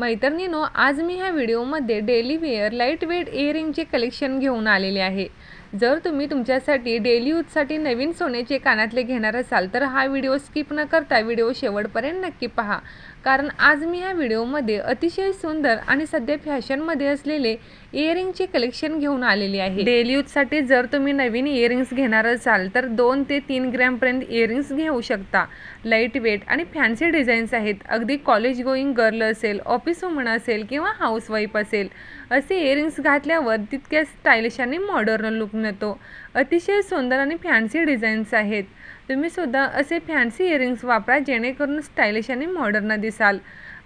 मैत्रिणीनो आज मी ह्या व्हिडिओमध्ये डेली वेअर लाइट वेट इयरिंगचे कलेक्शन घेऊन आलेले आहे. जर तुम्ही तुमच्यासाठी डेली यूजसाठी नवीन सोन्याचे कानातले घेणार असाल तर हा व्हिडिओ स्किप न करता व्हिडिओ शेवटपर्यंत नक्की पहा. कारण आज मी ह्या व्हिडिओमध्ये अतिशय सुंदर आणि सध्या फॅशनमध्ये असलेले इयरिंगचे कलेक्शन घेऊन आलेले आहे. डेली यूजसाठी जर तुम्ही नवीन इयरिंग्स घेणार असाल तर दोन ते तीन ग्रॅमपर्यंत इयरिंग्स घेऊ शकता. लाइट वेट आणि फॅन्सी डिझाईन्स आहेत. अगदी कॉलेज गोईंग गर्ल असेल ऑफिस वुमन असेल किंवा हाऊसवाईफ असेल असे इयरिंग्स घातल्यावर तितक्या स्टायलिश आणि मॉडर्न लुक मिळतो अतिशय सुंदर आणि फॅन्सी डिझाईन्स आहेत. तुम्ही सुद्धा असे फॅन्सी इयरिंग्स वापरा जेणेकरून स्टायलिश आणि मॉडर्न दिसाल.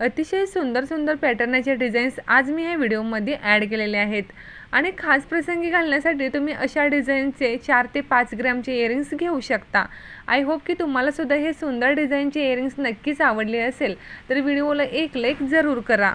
अतिशय सुंदर सुंदर पॅटर्नाचे डिझाईन्स आज मी ह्या व्हिडिओमध्ये ॲड केलेले आहेत. आणि खास प्रसंगी घालण्यासाठी तुम्ही अशा डिझाईनचे चार ते पाच ग्रॅमचे इयरिंग्स घेऊ शकता. आय होप की तुम्हालासुद्धा हे सुंदर डिझाईनचे इयरिंग्स नक्कीच आवडले असेल. तर व्हिडिओला एक लाईक जरूर करा.